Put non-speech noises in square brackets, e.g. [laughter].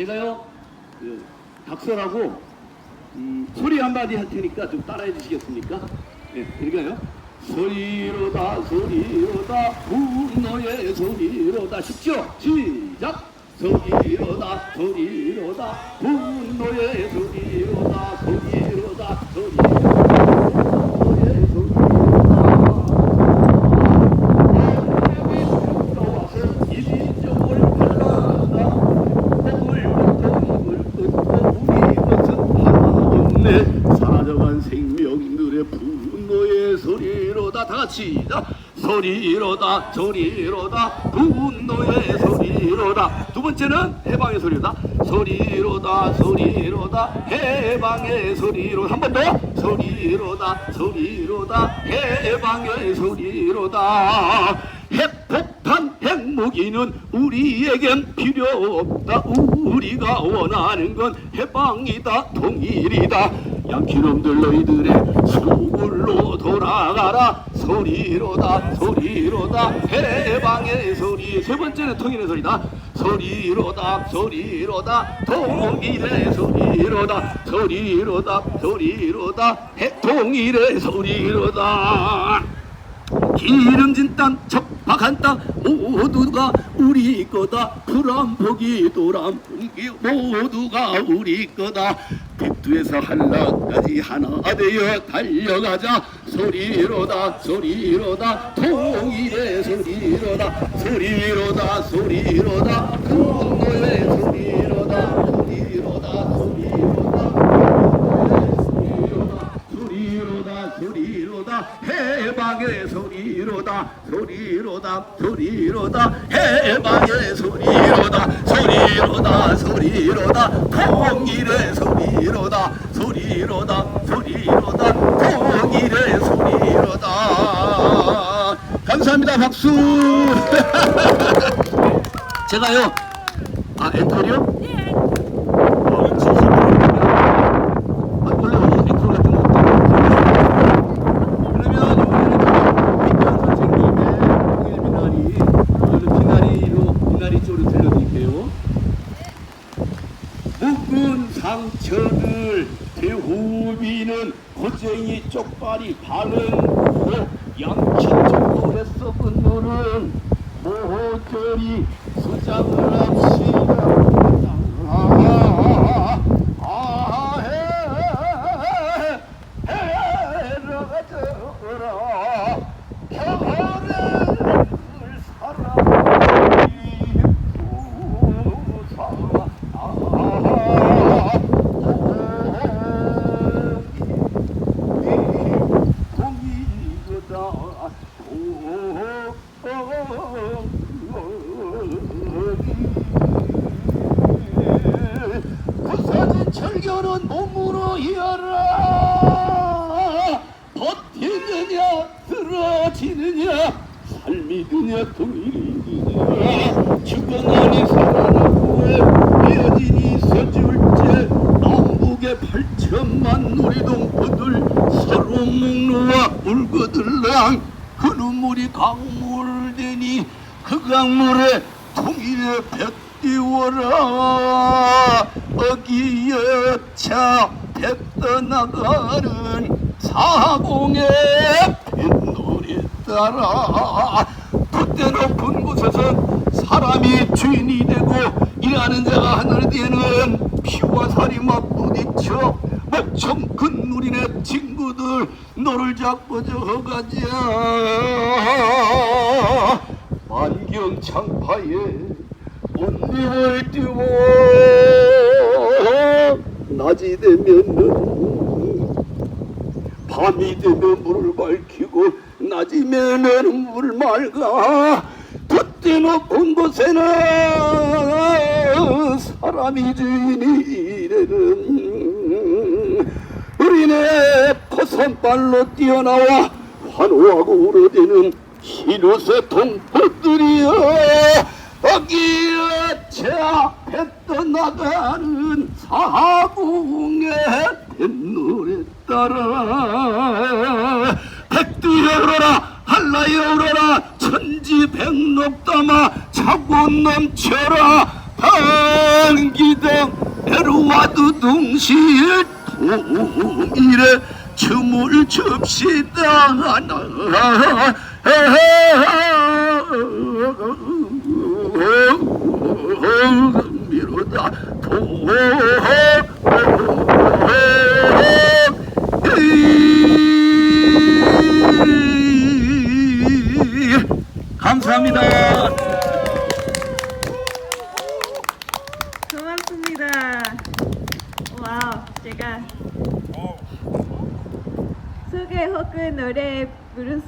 제가요 그, 각설하고 음, 소리 한마디 할 테니까 좀 따라해 주시겠습니까? 예, 그러니까요. 소리로다 소리로다 분노의 소리로다 쉽죠? 시작! 소리로다 소리로다 분노의 소리로다 소리로다 소리로다 분노의 소리로다 이리저리 갈라다 물 우리 것은 하나없네 사라져간 생명들의 분노의 자 소리로다 소리로다. 분노의 소리로다. 두 번째는 해방의 소리로다. 소리로다 소리로다. 해방의 소리로. 한 번 더. 소리로다 소리로다. 해방의 소리로다. 핵폭탄 핵무기는 우리에겐 필요 없다. 우리가 원하는 건 해방이다. 통일이다. 양키놈들 너희들의 수굴로 돌아가라 소리로다 소리로다. 해방의 소리. 세 번째는 통일의 소리다. 소리로다 소리로다. 통일의 소리로다. 소리로다 소리로다. 해 통일의 소리로다. 기름진 땅 척박한 땅 모두가 우리 거다. 불안보기 도란보기 모두가 우리 거다 백두에서 한라까지 하나 되어 달려가자. 소리로다 소리로다. 통일의 소리로다. 소리로다 소리로다. 소리로다 소리로다 소리로다 소리로다 해방의 소리로다 소리로다 소리로다 통일의 소리로다 소리로다 소리로다 통일의 소리로다. 감사합니다 박수. [laughs] 제가요 아 앵콜이요? 네. 어, 진심으로 아, 원래 앵콜 같은 거 없죠? 그러면 이번에는 민경 선생님의 통일 미나리 저는 미나리로 미나리 쪽으로 들려드릴게요. 상처를 대후비는 고쟁이 쪽발이 바른 양치쪽 노래 썩은 노는. 모조리 수장을 합시다. 아, 아, 해, 해라져라 겨울을 사랑이 부서진 철교는 몸으로 이어라! 버티느냐 쓰러지느냐 삶이 드냐 통일이 드냐. 죽어나니 살아나고에 이어진이 서줄째 남북의 8천만 놀이동포들 서로 목놓아 울거들랑 그 눈물이 강물되니 그 강물에 통일의 배 띄워라. 어기여차 배 떠나가는 사공의 뱃놀이 따라. 돛대 높은 곳에서 사람이 주인이 되고 일하는 자가 하늘 뒤에는 피와 살이 막 부딪혀 목청 큰 누리네 친구들 너를 잡고 저가자. 만경창파에 꽃잎을 띄워. 낮이 되면은 밤이 되면 물을 밝히고 낮이면은 물 맑아 돛대 높은 곳에는 사람이 주인이 이래는 우리네 포선발로 뛰어나와 환호하고 울어대는 희노새 동포들이여 어기여차 배 떠나가는 사공의 뱃노래 따라. 백두에 오러라 한라에 오러라 천지 백록 담아 차고 넘쳐라. 반기대 와도 동시에 통일에 춤을 춥시다 감사합니다. 고맙습니다. 와우, 제가 소개 혹은 노래 부를 수